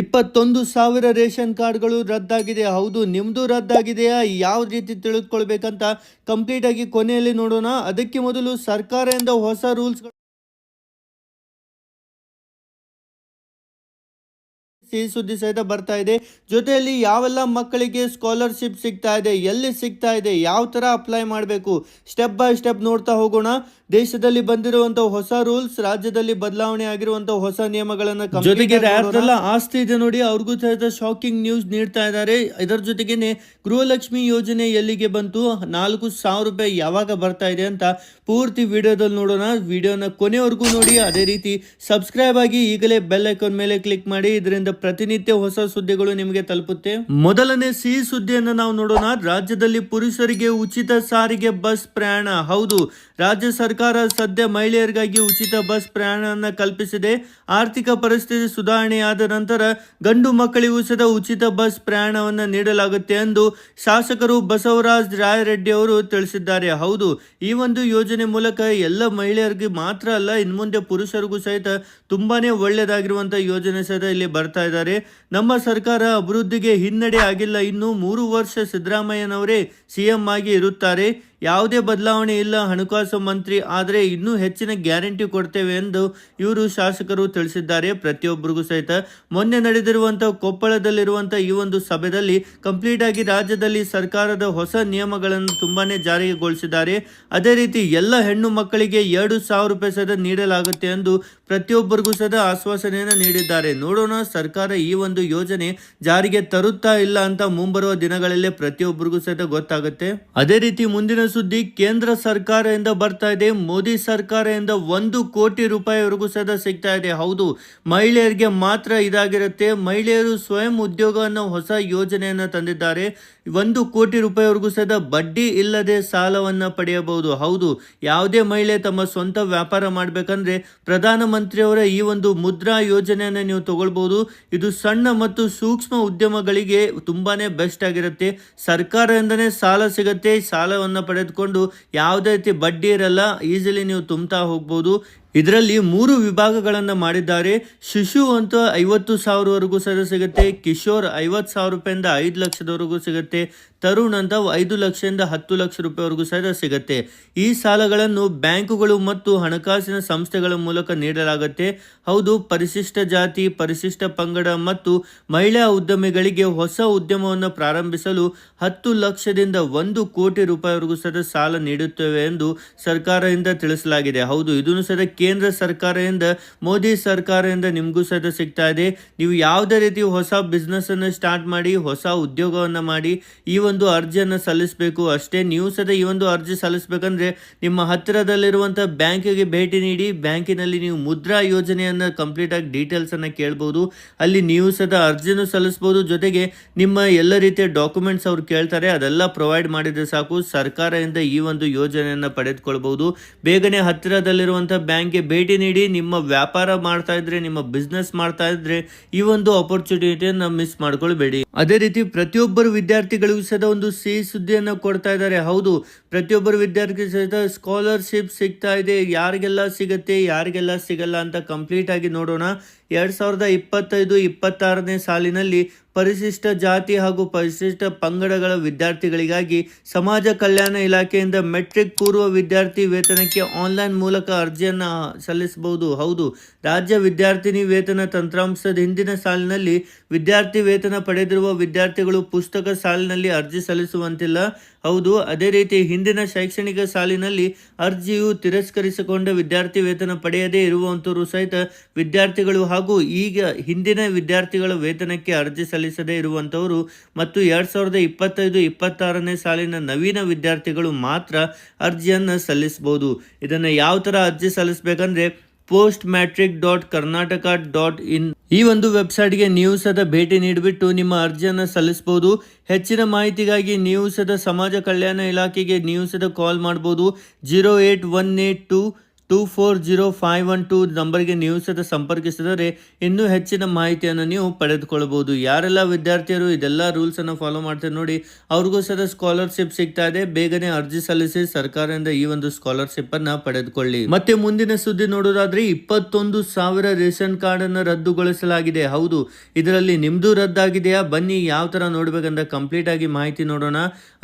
ಇಪ್ಪತ್ತೊಂದು ಸಾವಿರ ರೇಷನ್ ಕಾರ್ಡ್ಗಳು ರದ್ದಾಗಿದೆ. ಹೌದು, ನಿಮ್ದು ರದ್ದಾಗಿದೆಯಾ? ಯಾವ ರೀತಿ ತಿಳಿದುಕೊಳ್ಬೇಕಂತ ಕಂಪ್ಲೀಟ್ ಆಗಿ ಕೊನೆಯಲ್ಲಿ ನೋಡೋಣ. ಅದಕ್ಕೆ ಮೊದಲು ಸರ್ಕಾರದಿಂದ ಹೊಸ ರೂಲ್ಸ್ ಸಿಹಿ ಸುದ್ದಿ ಸಹಿತ ಬರ್ತಾ ಇದೆ. ಜೊತೆಯಲ್ಲಿ ಯಾವೆಲ್ಲ ಮಕ್ಕಳಿಗೆ ಸ್ಕಾಲರ್ಶಿಪ್ ಸಿಗ್ತಾ ಇದೆ ಎಲ್ಲಿ ಸಿಗ್ತಾ ಇದೆ ಯಾವ ತರ ಅಪ್ಲೈ ಮಾಡಬೇಕು ಸ್ಟೆಪ್ ಬೈ ಸ್ಟೆಪ್ ನೋಡ್ತಾ ಹೋಗೋಣ. ದೇಶದಲ್ಲಿ ಬಂದಿರುವಂತಹ ಹೊಸ ರೂಲ್ಸ್ ರಾಜ್ಯದಲ್ಲಿ ಬದಲಾವಣೆ ಆಗಿರುವಂತಹ ಹೊಸ ನಿಯಮಗಳನ್ನ ಜೊತೆಗೆ ಯಾರ್ದೆಲ್ಲ ಆಸ್ತಿ ಇದೆ ನೋಡಿ ಅವ್ರಿಗೂ ಸಹಿತ ಶಾಕಿಂಗ್ ನ್ಯೂಸ್ ನೀಡ್ತಾ ಇದ್ದಾರೆ. ಇದರ ಜೊತೆಗೇನೆ ಗೃಹಲಕ್ಷ್ಮಿ ಯೋಜನೆ ಎಲ್ಲಿಗೆ ಬಂತು ನಾಲ್ಕು ಸಾವಿರ ರೂಪಾಯಿ ಯಾವಾಗ ಬರ್ತಾ ಇದೆ ಅಂತ ಪೂರ್ತಿ ವಿಡಿಯೋದಲ್ಲಿ ನೋಡೋಣ. ವಿಡಿಯೋನ ಕೊನೆವರೆಗೂ ನೋಡಿ ಅದೇ ರೀತಿ ಸಬ್ಸ್ಕ್ರೈಬ್ ಆಗಿ ಈಗಲೇ ಬೆಲ್ ಐಕಾನ್ ಮೇಲೆ ಕ್ಲಿಕ್ ಮಾಡಿ ಇದರಿಂದ ಪ್ರತಿನಿತ್ಯ ಹೊಸ ಸುದ್ದಿಗಳು ನಿಮಗೆ ತಲುಪುತ್ತೆ. ಮೊದಲನೇ ಸಿಹಿ ಸುದ್ದಿಯನ್ನು ನಾವು ನೋಡೋಣ. ರಾಜ್ಯದಲ್ಲಿ ಪುರುಷರಿಗೆ ಉಚಿತ ಸಾರಿಗೆ ಬಸ್ ಪ್ರಯಾಣ. ಹೌದು ರಾಜ್ಯ ಸರ್ಕಾರ ಸದ್ಯ ಮಹಿಳೆಯರಿಗಾಗಿ ಉಚಿತ ಬಸ್ ಪ್ರಯಾಣವನ್ನು ಕಲ್ಪಿಸಿದೆ. ಆರ್ಥಿಕ ಪರಿಸ್ಥಿತಿ ಸುಧಾರಣೆಯಾದ ನಂತರ ಗಂಡು ಮಕ್ಕಳಿಗೂ ಸಹ ಉಚಿತ ಬಸ್ ಪ್ರಯಾಣವನ್ನು ನೀಡಲಾಗುತ್ತೆ ಎಂದು ಶಾಸಕರು ಬಸವರಾಜ್ ರಾಯರೆಡ್ಡಿ ಅವರು ತಿಳಿಸಿದ್ದಾರೆ. ಹೌದು, ಈ ಒಂದು ಯೋಜನೆ ಮೂಲಕ ಎಲ್ಲ ಮಹಿಳೆಯರಿಗೆ ಮಾತ್ರ ಅಲ್ಲ ಇನ್ನು ಮುಂದೆ ಪುರುಷರಿಗೂ ಸಹಿತ ತುಂಬಾನೇ ಒಳ್ಳೆಯದಾಗಿರುವಂಥ ಯೋಜನೆ ಸಹ ಇಲ್ಲಿ ಬರ್ತಾ ಇದ್ದಾರೆ. ನಮ್ಮ ಸರ್ಕಾರ ಅಭಿವೃದ್ಧಿಗೆ ಹಿನ್ನಡೆ ಆಗಿಲ್ಲ. ಇನ್ನು ಮೂರು ವರ್ಷ ಸಿದ್ದರಾಮಯ್ಯನವರೇ ಸಿಎಂ ಆಗಿ ಇರುತ್ತಾರೆ. ಯಾವುದೇ ಬದಲಾವಣೆ ಇಲ್ಲ, ಹಣಕಾಸು ಮಂತ್ರಿ ಆದರೆ ಇನ್ನೂ ಹೆಚ್ಚಿನ ಗ್ಯಾರಂಟಿ ಕೊಡ್ತೇವೆ ಎಂದು ಇವರು ಶಾಸಕರು ತಿಳಿಸಿದ್ದಾರೆ. ಪ್ರತಿಯೊಬ್ಬರಿಗೂ ಸಹಿತ ಮೊನ್ನೆ ನಡೆದಿರುವಂಥ ಕೊಪ್ಪಳದಲ್ಲಿರುವಂಥ ಈ ಒಂದು ಸಭೆಯಲ್ಲಿ ಕಂಪ್ಲೀಟ್ ಆಗಿ ರಾಜ್ಯದಲ್ಲಿ ಸರ್ಕಾರದ ಹೊಸ ನಿಯಮಗಳನ್ನು ತುಂಬಾನೇ ಜಾರಿಗೊಳಿಸಿದ್ದಾರೆ. ಅದೇ ರೀತಿ ಎಲ್ಲ ಹೆಣ್ಣು ಮಕ್ಕಳಿಗೆ ಎರಡು ಸಾವಿರ ರೂಪಾಯಿ ಸದ ನೀಡಲಾಗುತ್ತೆ ಎಂದು ಪ್ರತಿಯೊಬ್ಬರಿಗೂ ಸದ ಆಶ್ವಾಸನೆಯನ್ನು ನೀಡಿದ್ದಾರೆ. ನೋಡೋಣ, ಸರ್ಕಾರ ಈ ಒಂದು ಯೋಜನೆ ಜಾರಿಗೆ ತರುತ್ತಾ ಇಲ್ಲ ಅಂತ ಮುಂಬರುವ ದಿನಗಳಲ್ಲೇ ಪ್ರತಿಯೊಬ್ಬರಿಗೂ ಸಹಿತ ಗೊತ್ತಾಗುತ್ತೆ. ಅದೇ ರೀತಿ ಮುಂದಿನ ಸುದ್ದಿ, ಕೇಂದ್ರ ಸರ್ಕಾರದಿಂದ ಬರ್ತಾ ಇದೆ. ಮೋದಿ ಸರ್ಕಾರದಿಂದ ಒಂದು ಕೋಟಿ ರೂಪಾಯಿವರೆಗೂ ಸಹ ಸಿಗ್ತಾ ಇದೆ. ಹೌದು, ಮಹಿಳೆಯರಿಗೆ ಮಾತ್ರ ಇದಾಗಿರುತ್ತೆ. ಮಹಿಳೆಯರು ಸ್ವಯಂ ಉದ್ಯೋಗವನ್ನು ಹೊಸ ಯೋಜನೆಯನ್ನು ತಂದಿದ್ದಾರೆ. ಒಂದು ಕೋಟಿ ರೂಪಾಯಿವರೆಗೂ ಸಹಿತ ಬಡ್ಡಿ ಇಲ್ಲದೆ ಸಾಲವನ್ನು ಪಡೆಯಬಹುದು. ಹೌದು, ಯಾವುದೇ ಮಹಿಳೆ ತಮ್ಮ ಸ್ವಂತ ವ್ಯಾಪಾರ ಮಾಡಬೇಕಂದ್ರೆ ಪ್ರಧಾನಮಂತ್ರಿಯವರ ಈ ಒಂದು ಮುದ್ರಾ ಯೋಜನೆಯನ್ನು ನೀವು ತಗೊಳ್ಬಹುದು. ಇದು ಸಣ್ಣ ಮತ್ತು ಸೂಕ್ಷ್ಮ ಉದ್ಯಮಗಳಿಗೆ ತುಂಬಾನೇ ಬೆಸ್ಟ್ ಆಗಿರುತ್ತೆ. ಸರ್ಕಾರದಿಂದನೇ ಸಾಲ ಸಿಗುತ್ತೆ, ಸಾಲವನ್ನು ಪಡೆದುಕೊಂಡು ಯಾವುದೇ ರೀತಿ ಬಡ್ಡಿ ಇರಲ್ಲ, ಈಸಿಲಿ ನೀವು ತುಂಬ್ತಾ ಹೋಗ್ಬೋದು. ಇದರಲ್ಲಿ ಮೂರು ವಿಭಾಗಗಳನ್ನು ಮಾಡಿದ್ದಾರೆ. ಶಿಶು ಅಂತ ಐವತ್ತು ಸಾವಿರವರೆಗೂ ಸಹ ಸಿಗುತ್ತೆ. ಕಿಶೋರ್ ಐವತ್ತು ಸಾವಿರ ರೂಪಾಯಿಂದ ಐದು ಲಕ್ಷದವರೆಗೂ ಸಿಗುತ್ತೆ. ತರುಣ್ ಅಂತ ಐದು ಲಕ್ಷದಿಂದ ಹತ್ತು ಲಕ್ಷ ರೂಪಾಯಿವರೆಗೂ ಸಹ ಸಿಗುತ್ತೆ. ಈ ಸಾಲಗಳನ್ನು ಬ್ಯಾಂಕುಗಳು ಮತ್ತು ಹಣಕಾಸಿನ ಸಂಸ್ಥೆಗಳ ಮೂಲಕ ನೀಡಲಾಗುತ್ತೆ. ಹೌದು, ಪರಿಶಿಷ್ಟ ಜಾತಿ, ಪರಿಶಿಷ್ಟ ಪಂಗಡ ಮತ್ತು ಮಹಿಳಾ ಉದ್ಯಮಿಗಳಿಗೆ ಹೊಸ ಉದ್ಯಮವನ್ನು ಪ್ರಾರಂಭಿಸಲು ಹತ್ತು ಲಕ್ಷದಿಂದ ಒಂದು ಕೋಟಿ ರೂಪಾಯಿವರೆಗೂ ಸಹ ಸಾಲ ನೀಡುತ್ತೇವೆ ಎಂದು ಸರ್ಕಾರದಿಂದ ತಿಳಿಸಲಾಗಿದೆ. ಹೌದು, ಇದನ್ನು ಸಹ ಕೇಂದ್ರ ಸರ್ಕಾರದಿಂದ, ಮೋದಿ ಸರ್ಕಾರದಿಂದ ನಿಮಗೂ ಸಹ ಸಿಗ್ತಾ ಇದೆ. ನೀವು ಯಾವುದೇ ರೀತಿ ಹೊಸ ಬಿಸ್ನೆಸ್ ಅನ್ನು ಸ್ಟಾರ್ಟ್ ಮಾಡಿ, ಹೊಸ ಉದ್ಯೋಗವನ್ನು ಮಾಡಿ, ಈ ಒಂದು ಅರ್ಜಿಯನ್ನು ಸಲ್ಲಿಸಬೇಕು, ಅಷ್ಟೇ ನೀವು ಸಹ ಈ ಒಂದು ಅರ್ಜಿ ಸಲ್ಲಿಸಬೇಕಂದ್ರೆ ನಿಮ್ಮ ಹತ್ತಿರದಲ್ಲಿರುವಂಥ ಬ್ಯಾಂಕಿಗೆ ಭೇಟಿ ನೀಡಿ, ಬ್ಯಾಂಕಿನಲ್ಲಿ ನೀವು ಮುದ್ರಾ ಯೋಜನೆಯನ್ನು ಕಂಪ್ಲೀಟ್ ಆಗಿ ಡೀಟೇಲ್ಸ್ ಅನ್ನು ಕೇಳ್ಬೋದು. ಅಲ್ಲಿ ನೀವು ಸಹ ಅರ್ಜಿಯನ್ನು ಸಲ್ಲಿಸ್ಬೋದು. ಜೊತೆಗೆ ನಿಮ್ಮ ಎಲ್ಲ ರೀತಿಯ ಡಾಕ್ಯುಮೆಂಟ್ಸ್ ಅವ್ರು ಕೇಳ್ತಾರೆ, ಅದೆಲ್ಲ ಪ್ರೊವೈಡ್ ಮಾಡಿದ್ರೆ ಸಾಕು. ಸರ್ಕಾರದಿಂದ ಈ ಒಂದು ಯೋಜನೆಯನ್ನು ಪಡೆದುಕೊಳ್ಬಹುದು ಬೇಗನೆ ಹತ್ತಿರದಲ್ಲಿರುವಂಥ ಬ್ಯಾಂಕ್ಗೆ ಭೇಟಿ ನೀಡಿ, ನಿಮ್ಮ ವ್ಯಾಪಾರ ಮಾಡ್ತಾ ಇದ್ರೆ, ನಿಮ್ಮ ಬಿಸ್ನೆಸ್ ಮಾಡ್ತಾ ಇದ್ರೆ ಈ ಒಂದು ಆಪರ್ಚುನಿಟಿಯನ್ನು ಮಿಸ್ ಮಾಡ್ಕೊಳ್ಬೇಡಿ. ಅದೇ ರೀತಿ ಪ್ರತಿಯೊಬ್ಬರು ವಿದ್ಯಾರ್ಥಿಗಳಿಗೂ ಸಹ ಒಂದು ಸಿಹಿ ಸುದ್ದಿಯನ್ನು ಕೊಡ್ತಾ ಇದ್ದಾರೆ. ಹೌದು, ಪ್ರತಿಯೊಬ್ಬರು ವಿದ್ಯಾರ್ಥಿ ಸಹಿತ ಸ್ಕಾಲರ್ಶಿಪ್ ಸಿಗ್ತಾ ಇದೆ. ಯಾರಿಗೆಲ್ಲ ಸಿಗುತ್ತೆ, ಯಾರಿಗೆಲ್ಲ ಸಿಗಲ್ಲ ಅಂತ ಕಂಪ್ಲೀಟ್ ಆಗಿ ನೋಡೋಣ. ಎರಡು ಸಾವಿರದ ಇಪ್ಪತ್ತೈದು, ಇಪ್ಪತ್ತಾರನೇ ಸಾಲಿನಲ್ಲಿ ಪರಿಶಿಷ್ಟ ಜಾತಿ ಹಾಗೂ ಪರಿಶಿಷ್ಟ ಪಂಗಡಗಳ ವಿದ್ಯಾರ್ಥಿಗಳಿಗಾಗಿ ಸಮಾಜ ಕಲ್ಯಾಣ ಇಲಾಖೆಯಿಂದ ಮೆಟ್ರಿಕ್ ಪೂರ್ವ ವಿದ್ಯಾರ್ಥಿ ವೇತನಕ್ಕೆ ಆನ್ಲೈನ್ ಮೂಲಕ ಅರ್ಜಿಯನ್ನು ಸಲ್ಲಿಸಬಹುದು. ಹೌದು, ರಾಜ್ಯ ವಿದ್ಯಾರ್ಥಿನಿ ವೇತನ ತಂತ್ರಾಂಶದ ಹಿಂದಿನ ಸಾಲಿನಲ್ಲಿ ವಿದ್ಯಾರ್ಥಿ ವೇತನ ಪಡೆದಿರುವ ವಿದ್ಯಾರ್ಥಿಗಳು ಪುಸ್ತಕ ಸಾಲಿನಲ್ಲಿ ಅರ್ಜಿ ಸಲ್ಲಿಸುವಂತಿಲ್ಲ. ಹೌದು, ಅದೇ ರೀತಿ ಹಿಂದಿನ ಶೈಕ್ಷಣಿಕ ಸಾಲಿನಲ್ಲಿ ಅರ್ಜಿಯು ತಿರಸ್ಕರಿಸಿಕೊಂಡ ವಿದ್ಯಾರ್ಥಿ ವೇತನ ಪಡೆಯದೇ ಇರುವಂಥವರು ಸಹಿತ ವಿದ್ಯಾರ್ಥಿಗಳು ಹಾಗೂ ಈಗ ಹಿಂದಿನ ವಿದ್ಯಾರ್ಥಿಗಳ ವೇತನಕ್ಕೆ ಅರ್ಜಿ ಸಲ್ಲಿಸದೇ ಇರುವಂಥವರು ಮತ್ತು ಎರಡು ಸಾವಿರದ ಇಪ್ಪತ್ತೈದು, ಇಪ್ಪತ್ತಾರನೇ ಸಾಲಿನ ನವೀನ ವಿದ್ಯಾರ್ಥಿಗಳು ಮಾತ್ರ ಅರ್ಜಿಯನ್ನು ಸಲ್ಲಿಸಬಹುದು. ಇದನ್ನು ಯಾವ ಥರ ಅರ್ಜಿ ಸಲ್ಲಿಸಬೇಕಂದ್ರೆ post matric dot Karnataka dot in ಈ ಒಂದು ವೆಬ್ಸೈಟ್ಗೆ ನೀವು ಸದ ಭೇಟಿ ನೀಡಿಬಿಟ್ಟು ನಿಮ್ಮ ಅರ್ಜಿಯನ್ನು ಸಲ್ಲಿಸಬಹುದು ಹೆಚ್ಚಿನ ಮಾಹಿತಿಗಾಗಿ ನೀವು ಸದ ಸಮಾಜ ಕಲ್ಯಾಣ ಇಲಾಖೆಗೆ ನೀವು ಸದ ಕಾಲ್ ಮಾಡ್ಬೋದು. Zero eight one eight two two four zero five one two ನಂಬರ್ಗೆ ನೀವು ಸಹ ಸಂಪರ್ಕಿಸಿದರೆ ಇನ್ನೂ ಹೆಚ್ಚಿನ ಮಾಹಿತಿಯನ್ನು ನೀವು ಪಡೆದುಕೊಳ್ಳಬಹುದು ಯಾರೆಲ್ಲ ವಿದ್ಯಾರ್ಥಿಯರು ಇದೆಲ್ಲ ರೂಲ್ಸ್ ಅನ್ನು ಫಾಲೋ ಮಾಡ್ತಾರೆ ನೋಡಿ, ಅವ್ರಿಗೂ ಸಹ ಸ್ಕಾಲರ್ಶಿಪ್ ಸಿಗ್ತಾ ಇದೆ. ಬೇಗನೆ ಅರ್ಜಿ ಸಲ್ಲಿಸಿ ಸರ್ಕಾರದಿಂದ ಈ ಒಂದು ಸ್ಕಾಲರ್ಶಿಪ್ ಅನ್ನ ಪಡೆದುಕೊಳ್ಳಿ. ಮತ್ತೆ ಮುಂದಿನ ಸುದ್ದಿ ನೋಡೋದಾದ್ರೆ, ಇಪ್ಪತ್ತೊಂದು ಸಾವಿರ ರೇಷನ್ ಕಾರ್ಡ್ ಅನ್ನು ರದ್ದುಗೊಳಿಸಲಾಗಿದೆ. ಹೌದು, ಇದರಲ್ಲಿ ನಿಮ್ದು ರದ್ದಾಗಿದೆಯಾ? ಬನ್ನಿ, ಯಾವ ತರ ನೋಡ್ಬೇಕಂತ ಕಂಪ್ಲೀಟ್ ಆಗಿ ಮಾಹಿತಿ ನೋಡೋಣ.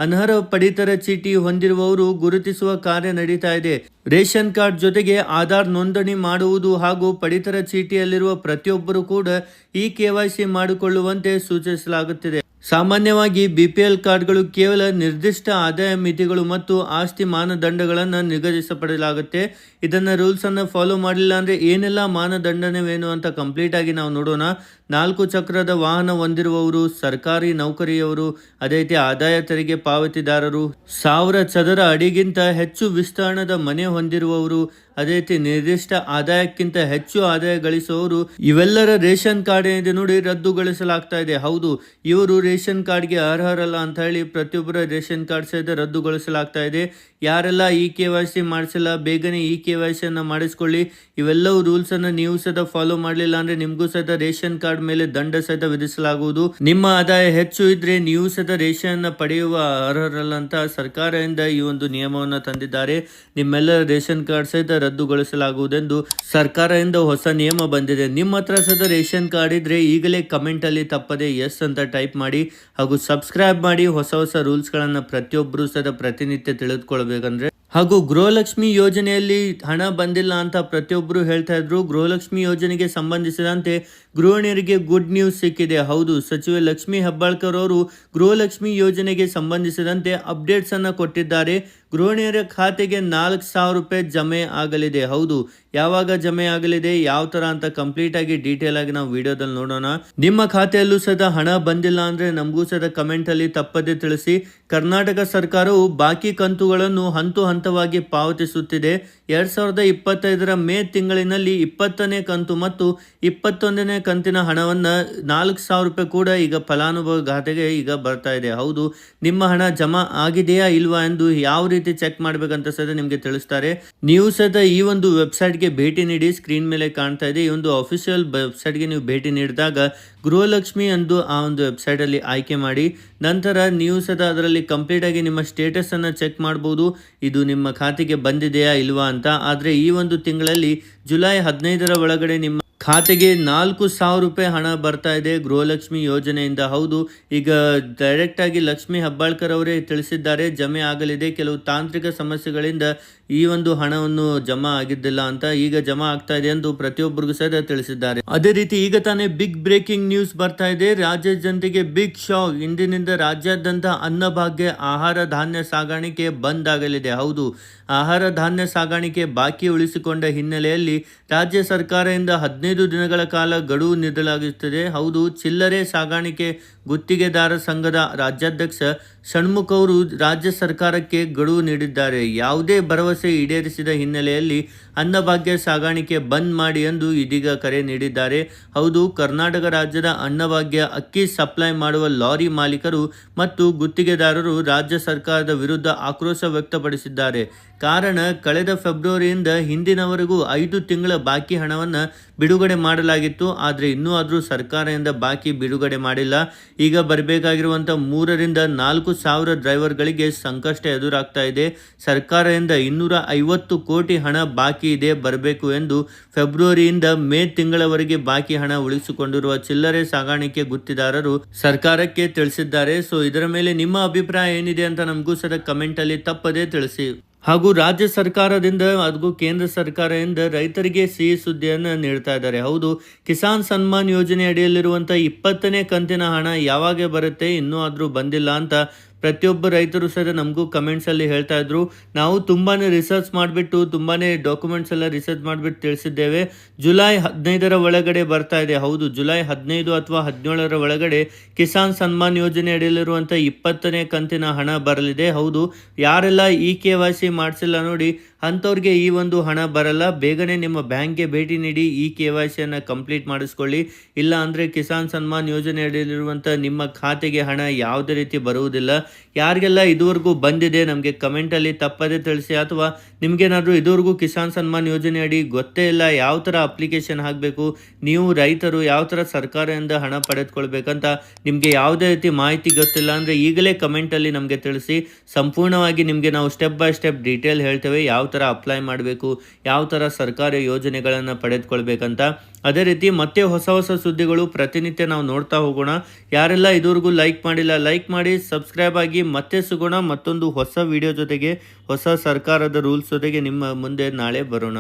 ಅನರ್ಹ ಪಡಿತರ ಚೀಟಿ ಹೊಂದಿರುವವರು ಗುರುತಿಸುವ ಕಾರ್ಯ ನಡೀತಾ ಇದೆ. ರೇಷನ್ ಕಾರ್ಡ್ ಜೊತೆಗೆ ಆಧಾರ್ ನೋಂದಣಿ ಮಾಡುವುದು ಹಾಗೂ ಪಡಿತರ ಚೀಟಿಯಲ್ಲಿರುವ ಪ್ರತಿಯೊಬ್ಬರು ಕೂಡ ಈ ಕೆವೈಸಿ ಮಾಡಿಕೊಳ್ಳುವಂತೆ ಸೂಚಿಸಲಾಗುತ್ತಿದೆ. ಸಾಮಾನ್ಯವಾಗಿ ಬಿಪಿಎಲ್ ಕಾರ್ಡ್ಗಳು ಕೇವಲ ನಿರ್ದಿಷ್ಟ ಆದಾಯ ಮಿತಿಗಳು ಮತ್ತು ಆಸ್ತಿ ಮಾನದಂಡಗಳನ್ನು ನಿಗದಿಸಪಡಲಾಗುತ್ತೆ. ಇದನ್ನು ರೂಲ್ಸ್ ಅನ್ನ ಫಾಲೋ ಮಾಡಲಿಲ್ಲ ಅಂದ್ರೆ ಏನೆಲ್ಲ ಮಾನದಂಡನವೇನು ಅಂತ ಕಂಪ್ಲೀಟ್ ಆಗಿ ನಾವು ನೋಡೋಣ. ನಾಲ್ಕು ಚಕ್ರದ ವಾಹನ ಹೊಂದಿರುವವರು, ಸರ್ಕಾರಿ ನೌಕರಿಯವರು, ಅದೇ ರೀತಿ ಆದಾಯ ತೆರಿಗೆ ಪಾವತಿದಾರರು, ಸಾವಿರ ಚದರ ಅಡಿಗಿಂತ ಹೆಚ್ಚು ವಿಸ್ತರಣದ ಮನೆ ಹೊಂದಿರುವವರು ಅದೇ ರೀತಿ ನಿರ್ದಿಷ್ಟ ಆದಾಯಕ್ಕಿಂತ ಹೆಚ್ಚು ಆದಾಯ ಗಳಿಸುವವರು ಇವೆಲ್ಲರ ರೇಷನ್ ಕಾರ್ಡ್ ಏನಿದೆ ನೋಡಿ ರದ್ದುಗೊಳಿಸಲಾಗ್ತಾ ಇದೆ. ಹೌದು, ಇವರು ರೇಷನ್ ಕಾರ್ಡ್ಗೆ ಅರ್ಹರಲ್ಲ ಅಂತ ಹೇಳಿ ಪ್ರತಿಯೊಬ್ಬರ ರೇಷನ್ ಕಾರ್ಡ್ ಸಹಿತ ರದ್ದುಗೊಳಿಸಲಾಗ್ತಾ ಇದೆ. ಯಾರೆಲ್ಲ ಇ ಕೆ ವೈ ಸಿ ಮಾಡಿಸಿಲ್ಲ, ಬೇಗನೆ ಇ ಕೆ ವೈ ಸಿ ಅನ್ನ ಮಾಡಿಸ್ಕೊಳ್ಳಿ. ಇವೆಲ್ಲವೂ ರೂಲ್ಸ್ ಅನ್ನ ನೀವು ಸಹಿತ ಫಾಲೋ ಮಾಡಲಿಲ್ಲ ಅಂದ್ರೆ ನಿಮಗೂ ಸಹಿತ ರೇಷನ್ ಕಾರ್ಡ್ ಮೇಲೆ ದಂಡ ಸಹಿತ ವಿಧಿಸಲಾಗುವುದು. ನಿಮ್ಮ ಆದಾಯ ಹೆಚ್ಚು ಇದ್ರೆ ನೀವು ಸಹಿತ ರೇಷನ್ ಪಡೆಯುವ ಅರ್ಹರಲ್ಲ ಅಂತ ಸರ್ಕಾರದಿಂದ ಈ ಒಂದು ನಿಯಮವನ್ನು ತಂದಿದ್ದಾರೆ. ನಿಮ್ಮೆಲ್ಲರ ರೇಷನ್ ಕಾರ್ಡ್ ಸಹಿತ ರದ್ದುಗೊಳಿಸಲಾಗುವುದೆಂದು ಸರ್ಕಾರದಿಂದ ಹೊಸ ನಿಯಮ ಬಂದಿದೆ. ನಿಮ್ಮ ಹತ್ರ ಸದ ರೇಷನ್ ಕಾರ್ಡ್ ಇದ್ರೆ ಈಗಲೇ ಕಮೆಂಟ್ ಅಲ್ಲಿ ತಪ್ಪದೆ ಎಸ್ ಅಂತ ಟೈಪ್ ಮಾಡಿ ಹಾಗೂ ಸಬ್ಸ್ಕ್ರೈಬ್ ಮಾಡಿ ಹೊಸ ಹೊಸ ರೂಲ್ಸ್ ಗಳನ್ನ ಪ್ರತಿಯೊಬ್ಬರು ಸದ ಪ್ರತಿನಿತ್ಯ ತಿಳಿದುಕೊಳ್ಬೇಕಂದ್ರೆ. ಹಾಗೂ ಗೃಹಲಕ್ಷ್ಮಿ ಯೋಜನೆಯಲ್ಲಿ ಹಣ ಬಂದಿಲ್ಲ ಅಂತ ಪ್ರತಿಯೊಬ್ಬರು ಹೇಳ್ತಾ ಇದ್ರು. ಗೃಹಲಕ್ಷ್ಮಿ ಯೋಜನೆಗೆ ಸಂಬಂಧಿಸಿದಂತೆ ಗೃಹಿಣಿಯರಿಗೆ ಗುಡ್ ನ್ಯೂಸ್ ಸಿಕ್ಕಿದೆ. ಹೌದು, ಸಚಿವೆ ಲಕ್ಷ್ಮಿ ಹೆಬ್ಬಾಳ್ಕರ್ ಅವರು ಗೃಹಲಕ್ಷ್ಮಿ ಯೋಜನೆಗೆ ಸಂಬಂಧಿಸಿದಂತೆ ಅಪ್ಡೇಟ್ಸ್ ಅನ್ನ ಕೊಟ್ಟಿದ್ದಾರೆ. ಗೃಹಿಣಿಯರ ಖಾತೆಗೆ ನಾಲ್ಕು ಸಾವಿರ ರೂಪಾಯಿ ಜಮೆ ಆಗಲಿದೆ. ಹೌದು, ಯಾವಾಗ ಜಮೆ ಆಗಲಿದೆ, ಯಾವ ತರ ಅಂತ ಕಂಪ್ಲೀಟ್ ಆಗಿ ಡೀಟೇಲ್ ಆಗಿ ನಾವು ವಿಡಿಯೋದಲ್ಲಿ ನೋಡೋಣ. ನಿಮ್ಮ ಖಾತೆಯಲ್ಲೂ ಸಹಿತ ಹಣ ಬಂದಿಲ್ಲ ಅಂದ್ರೆ ನಮಗೂ ಸಹಿತ ಕಮೆಂಟಲ್ಲಿ ತಪ್ಪದೆ ತಿಳಿಸಿ. ಕರ್ನಾಟಕ ಸರ್ಕಾರವು ಬಾಕಿ ಕಂತುಗಳನ್ನು ಹಂತು ಹಂತವಾಗಿ ಪಾವತಿಸುತ್ತಿದೆ. ಎರಡು ಸಾವಿರದ ಇಪ್ಪತ್ತೈದರ ಮೇ ತಿಂಗಳಿನಲ್ಲಿ ಇಪ್ಪತ್ತನೇ ಕಂತು ಮತ್ತು ಇಪ್ಪತ್ತೊಂದನೇ ಕಂತಿನ ಹಣವನ್ನ ನಾಲ್ಕು ಸಾವಿರ ರೂಪಾಯಿ ಕೂಡ ಈಗ ಫಲಾನುಭವಿ ಖಾತೆಗೆ ಈಗ ಬರ್ತಾ ಇದೆ. ಹೌದು, ನಿಮ್ಮ ಹಣ ಜಮಾ ಆಗಿದೆಯಾ ಇಲ್ವಾ ಎಂದು ಯಾವ ಚೆಕ್ ಮಾಡಬೇಕಂತ ಸಹ ನಿಮಗೆ ತಿಳಿಸ್ತಾರೆ. ನೀವು ಸಹಿತ ಈ ಒಂದು ವೆಬ್ಸೈಟ್ಗೆ ಭೇಟಿ ನೀಡಿ ಸ್ಕ್ರೀನ್ ಮೇಲೆ ಕಾಣ್ತಾ ಇದೆ. ಈ ಒಂದು ಅಫಿಷಿಯಲ್ ವೆಬ್ಸೈಟ್ಗೆ ನೀವು ಭೇಟಿ ನೀಡಿದಾಗ ಗೃಹಲಕ್ಷ್ಮಿ ಎಂದು ಆ ಒಂದು ವೆಬ್ಸೈಟ್ ಅಲ್ಲಿ ಆಯ್ಕೆ ಮಾಡಿ, ನಂತರ ನೀವು ಸಹಿತ ಅದರಲ್ಲಿ ಕಂಪ್ಲೀಟ್ ಆಗಿ ನಿಮ್ಮ ಸ್ಟೇಟಸ್ ಅನ್ನ ಚೆಕ್ ಮಾಡಬಹುದು ಇದು ನಿಮ್ಮ ಖಾತೆಗೆ ಬಂದಿದೆಯಾ ಇಲ್ವಾ ಅಂತ. ಆದ್ರೆ ಈ ಒಂದು ತಿಂಗಳಲ್ಲಿ ಜುಲೈ ಹದಿನೈದರ ಒಳಗಡೆ ನಿಮ್ಮ ಖಾತೆಗೆ ನಾಲ್ಕು ಸಾವಿರ ರೂಪಾಯಿ ಹಣ ಬರ್ತಾ ಇದೆ. ಗೃಹಲಕ್ಷ್ಮಿ ಯೋಜನೆಯಿಂದ ಹೌದು. ಈಗ ಡೈರೆಕ್ಟ್ ಆಗಿ ಲಕ್ಷ್ಮಿ ಹೆಬ್ಬಾಳ್ಕರ್ ಅವರೇ ತಿಳಿಸಿದ್ದಾರೆ. ಜಮೆ ಆಗಲಿದೆ. ಕೆಲವು ತಾಂತ್ರಿಕ ಸಮಸ್ಯೆಗಳಿಂದ ಈ ಒಂದು ಹಣವನ್ನು ಜಮಾ ಆಗಿದ್ದಿಲ್ಲ ಅಂತ ಈಗ ಜಮಾ ಆಗ್ತಾ ಇದೆ ಎಂದು ಪ್ರತಿಯೊಬ್ಬರಿಗೂ ಸಹ ತಿಳಿಸಿದ್ದಾರೆ. ಅದೇ ರೀತಿ ಈಗ ತಾನೇ ಬಿಗ್ ಬ್ರೇಕಿಂಗ್ ನ್ಯೂಸ್ ಬರ್ತಾ ಇದೆ. ರಾಜ್ಯ ಜನತೆಗೆ ಬಿಗ್ ಶಾಕ್. ಇಂದಿನಿಂದ ರಾಜ್ಯಾದ್ಯಂತ ಅನ್ನಭಾಗ್ಯ, ಆಹಾರ ಧಾನ್ಯ ಸಾಗಾಣಿಕೆ ಬಂದ್ ಆಗಲಿದೆ. ಹೌದು. ಆಹಾರ ಧಾನ್ಯ ಸಾಗಾಣಿಕೆ ಬಾಕಿ ಉಳಿಸಿಕೊಂಡ ಹಿನ್ನೆಲೆಯಲ್ಲಿ ರಾಜ್ಯ ಸರ್ಕಾರದಿಂದ ಹದಿನೈದು ದಿನಗಳ ಕಾಲ ಗಡುವು ನೀಡಲಾಗುತ್ತದೆ. ಹೌದು, ಚಿಲ್ಲರೆ ಸಾಗಾಣಿಕೆ ಗುತ್ತಿಗೆದಾರ ಸಂಘದ ರಾಜ್ಯಾಧ್ಯಕ್ಷ ಷಣ್ಮುಖ್ ಅವರು ರಾಜ್ಯ ಸರ್ಕಾರಕ್ಕೆ ಗಡುವು ನೀಡಿದ್ದಾರೆ. ಯಾವುದೇ ಭರವಸೆ ಈಡೇರಿಸಿದ ಹಿನ್ನೆಲೆಯಲ್ಲಿ ಅನ್ನಭಾಗ್ಯ ಸಾಗಾಣಿಕೆ ಬಂದ್ ಮಾಡಿ ಎಂದು ಇದೀಗ ಕರೆ ನೀಡಿದ್ದಾರೆ. ಹೌದು, ಕರ್ನಾಟಕ ರಾಜ್ಯದ ಅನ್ನಭಾಗ್ಯ ಅಕ್ಕಿ ಸಪ್ಲೈ ಮಾಡುವ ಲಾರಿ ಮಾಲೀಕರು ಮತ್ತು ಗುತ್ತಿಗೆದಾರರು ರಾಜ್ಯ ಸರ್ಕಾರದ ವಿರುದ್ಧ ಆಕ್ರೋಶ ವ್ಯಕ್ತಪಡಿಸಿದ್ದಾರೆ. ಕಾರಣ, ಕಳೆದ ಫೆಬ್ರವರಿಯಿಂದ ಹಿಂದಿನವರೆಗೂ ಐದು ತಿಂಗಳ ಬಾಕಿ ಹಣವನ್ನು ಬಿಡುಗಡೆ ಮಾಡಲಾಗಿತ್ತು, ಆದರೆ ಇನ್ನೂ ಆದರೂ ಸರ್ಕಾರದಿಂದ ಬಾಕಿ ಬಿಡುಗಡೆ ಮಾಡಿಲ್ಲ. ಈಗ ಬರಬೇಕಾಗಿರುವಂಥ ಮೂರರಿಂದ ನಾಲ್ಕು ಸಾವಿರ ಡ್ರೈವರ್ಗಳಿಗೆ ಸಂಕಷ್ಟ ಎದುರಾಗ್ತಾ ಇದೆ. ಸರ್ಕಾರದಿಂದ ಇನ್ನೂರ ಐವತ್ತು ಕೋಟಿ ಹಣ ಬಾಕಿ ಇದೆ, ಬರಬೇಕು ಎಂದು ಫೆಬ್ರವರಿಯಿಂದ ಮೇ ತಿಂಗಳವರೆಗೆ ಬಾಕಿ ಹಣ ಉಳಿಸಿಕೊಂಡಿರುವ ಚಿಲ್ಲರೆ ಸಾಗಾಣಿಕೆ ಗುತ್ತಿದಾರರು ಸರ್ಕಾರಕ್ಕೆ ತಿಳಿಸಿದ್ದಾರೆ. ಸೊ ಇದರ ಮೇಲೆ ನಿಮ್ಮ ಅಭಿಪ್ರಾಯ ಏನಿದೆ ಅಂತ ನಮಗೂ ಸಹ ಕಮೆಂಟಲ್ಲಿ ತಪ್ಪದೇ ತಿಳಿಸಿ. ಹಾಗೂ ರಾಜ್ಯ ಸರ್ಕಾರದಿಂದ ಹಾಗೂ ಕೇಂದ್ರ ಸರ್ಕಾರದಿಂದ ರೈತರಿಗೆ ಸಿಹಿ ಸುದ್ದಿಯನ್ನು ನೀಡ್ತಾ ಇದ್ದಾರೆ. ಹೌದು, ಕಿಸಾನ್ ಸನ್ಮಾನ್ ಯೋಜನೆ ಅಡಿಯಲ್ಲಿರುವಂಥ ಇಪ್ಪತ್ತನೇ ಕಂತಿನ ಹಣ ಯಾವಾಗ ಬರುತ್ತೆ, ಇನ್ನೂ ಆದರೂ ಬಂದಿಲ್ಲ ಅಂತ ಪ್ರತಿಯೊಬ್ಬ ರೈತರು ಸಹ ನಮಗೂ ಕಮೆಂಟ್ಸಲ್ಲಿ ಹೇಳ್ತಾ ಇದ್ರು. ನಾವು ತುಂಬಾ ರಿಸರ್ಚ್ ಮಾಡಿಬಿಟ್ಟು ತುಂಬಾ ಡಾಕ್ಯುಮೆಂಟ್ಸ್ ಎಲ್ಲ ರಿಸರ್ಚ್ ಮಾಡಿಬಿಟ್ಟು ತಿಳಿಸಿದ್ದೇವೆ. ಜುಲೈ ಹದಿನೈದರ ಒಳಗಡೆ ಬರ್ತಾ ಇದೆ. ಹೌದು, ಜುಲೈ ಹದಿನೈದು ಅಥವಾ ಹದಿನೇಳರ ಒಳಗಡೆ ಕಿಸಾನ್ ಸನ್ಮಾನ್ ಯೋಜನೆ ಅಡಿಯಲ್ಲಿರುವಂಥ ಇಪ್ಪತ್ತನೇ ಕಂತಿನ ಹಣ ಬರಲಿದೆ. ಹೌದು, ಯಾರೆಲ್ಲ ಇ ಕೆ ವೈ ಮಾಡಿಸಿಲ್ಲ ನೋಡಿ ಅಂಥವ್ರಿಗೆ ಈ ಒಂದು ಹಣ ಬರಲ್ಲ. ಬೇಗನೆ ನಿಮ್ಮ ಬ್ಯಾಂಕ್ಗೆ ಭೇಟಿ ನೀಡಿ ಈ ಕೆ ವೈ ಸಿಯನ್ನು ಕಂಪ್ಲೀಟ್ ಮಾಡಿಸ್ಕೊಳ್ಳಿ. ಇಲ್ಲ ಅಂದರೆ ಕಿಸಾನ್ ಸನ್ಮಾನ್ ಯೋಜನೆ ಅಡಿಯಲ್ಲಿರುವಂಥ ನಿಮ್ಮ ಖಾತೆಗೆ ಹಣ ಯಾವುದೇ ರೀತಿ ಬರುವುದಿಲ್ಲ. ಯಾರಿಗೆಲ್ಲ ಇದುವರೆಗೂ ಬಂದಿದೆ ನಮಗೆ ಕಮೆಂಟಲ್ಲಿ ತಪ್ಪದೇ ತಿಳಿಸಿ. ಅಥವಾ ನಿಮಗೇನಾದರೂ ಇದುವರೆಗೂ ಕಿಸಾನ್ ಸನ್ಮಾನ್ ಯೋಜನೆ ಅಡಿ ಗೊತ್ತೇ ಇಲ್ಲ ಯಾವ ಥರ ಅಪ್ಲಿಕೇಶನ್ ಹಾಕಬೇಕು, ನೀವು ರೈತರು ಯಾವ ಥರ ಸರ್ಕಾರದಿಂದ ಹಣ ಪಡೆದುಕೊಳ್ಬೇಕಂತ ನಿಮಗೆ ಯಾವುದೇ ರೀತಿ ಮಾಹಿತಿ ಗೊತ್ತಿಲ್ಲ ಅಂದರೆ ಈಗಲೇ ಕಮೆಂಟಲ್ಲಿ ನಮಗೆ ತಿಳಿಸಿ. ಸಂಪೂರ್ಣವಾಗಿ ನಿಮಗೆ ನಾವು ಸ್ಟೆಪ್ ಬೈ ಸ್ಟೆಪ್ ಡೀಟೇಲ್ ಹೇಳ್ತೇವೆ. ಯಾವ ಥರ ಅಪ್ಲೈ ಮಾಡಬೇಕು, ಯಾವ ಥರ ಸರ್ಕಾರಿ ಯೋಜನೆಗಳನ್ನು ಪಡೆದುಕೊಳ್ಬೇಕಂತ. ಅದೇ ರೀತಿ ಮತ್ತೆ ಹೊಸ ಹೊಸ ಸುದ್ದಿಗಳು ಪ್ರತಿನಿತ್ಯ ನಾವು ನೋಡ್ತಾ ಹೋಗೋಣ. ಯಾರೆಲ್ಲ ಇದುವರೆಗೂ ಲೈಕ್ ಮಾಡಿಲ್ಲ ಲೈಕ್ ಮಾಡಿ ಸಬ್ಸ್ಕ್ರೈಬ್ ಆಗಿ ಮತ್ತೆ ಸಿಗೋಣ. ಮತ್ತೊಂದು ಹೊಸ ವಿಡಿಯೋ ಜೊತೆಗೆ, ಹೊಸ ಸರ್ಕಾರದ ರೂಲ್ಸ್ ಜೊತೆಗೆ ನಿಮ್ಮ ಮುಂದೆ ನಾಳೆ ಬರೋಣ.